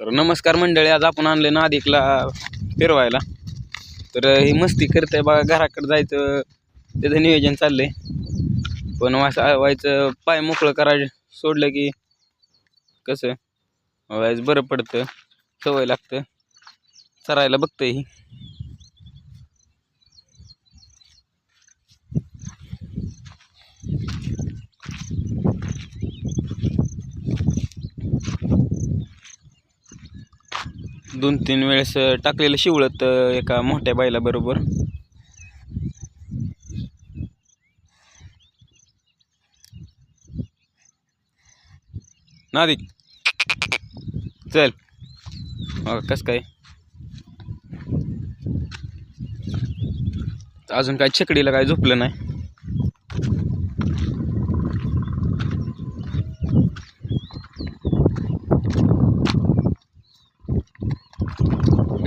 तर नमस्कार मंडळी आज आपण आणले नादिकला फिरवायला. तर ही मस्ती करते बघा घराकडे जायचं त्याचं नियोजन चाललंय. पण वासा व्हायचं पाय मोकळं करायचं सोडलं की कसं व्हायचं बरं पडतं सवय लागतं. चरायला बघतं ही. दोन तीन वेळेस टाकलेलं शिवळत एका मोठ्या बाईला बरोबर. नादिक. चल. कस काय? अजून काय छकडीला काय झोपलं नाही?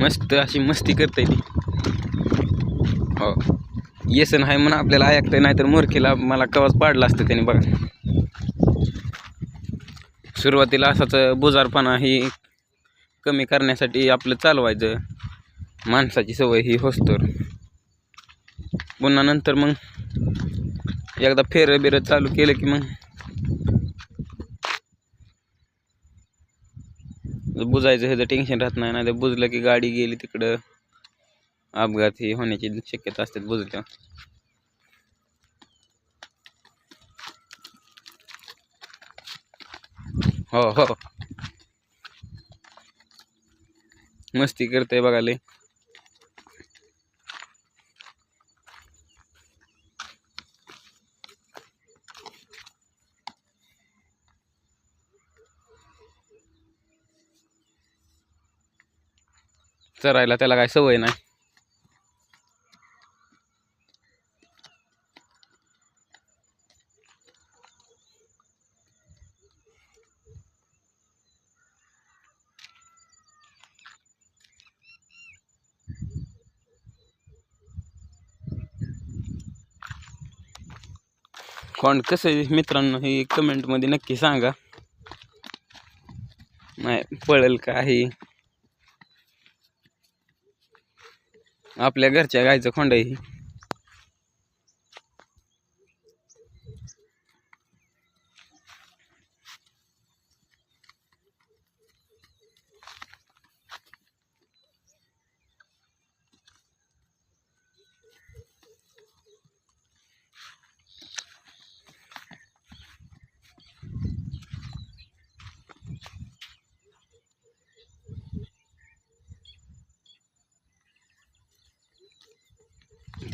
मस्त अशी मस्ती करते ती. हो. येसन आहे म्हणून आपल्याला ऐकतंय नाही तर मोरखेला मला कवाच पाडला असतं त्याने बघा. सुरुवातीला असाच बुजारपणा ही कमी करण्यासाठी आपलं चालवायचं. माणसाची सवय ही होस्तर पुन्हा नंतर मग एकदा फेर बिरं चालू केलं की मग बुजायचं ह्याचं टेन्शन राहत नाही ना तर बुजलं की गाडी गेली तक अपघात ही की शक्यता बुजल हो हो. मस्ती करते बघाले चरायला त्याला काय सवय नाही. कोण कसं आहे मित्रांनो हे कमेंटमध्ये नक्की सांगा. नाही पळेल काही हे आपल्या घरच्या गायचं खोंड आहे ही.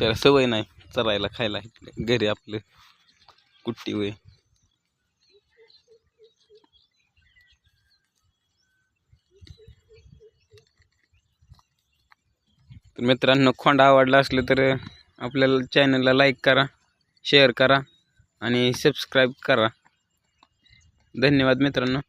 त्याला सवय नाही चरायला खायला घरी आपलं कुट्टी वय. तर मित्रांनो खोंडा आवडला असलं तर आपल्याला चॅनलला लाईक करा शेअर करा आणि सबस्क्राईब करा. धन्यवाद मित्रांनो.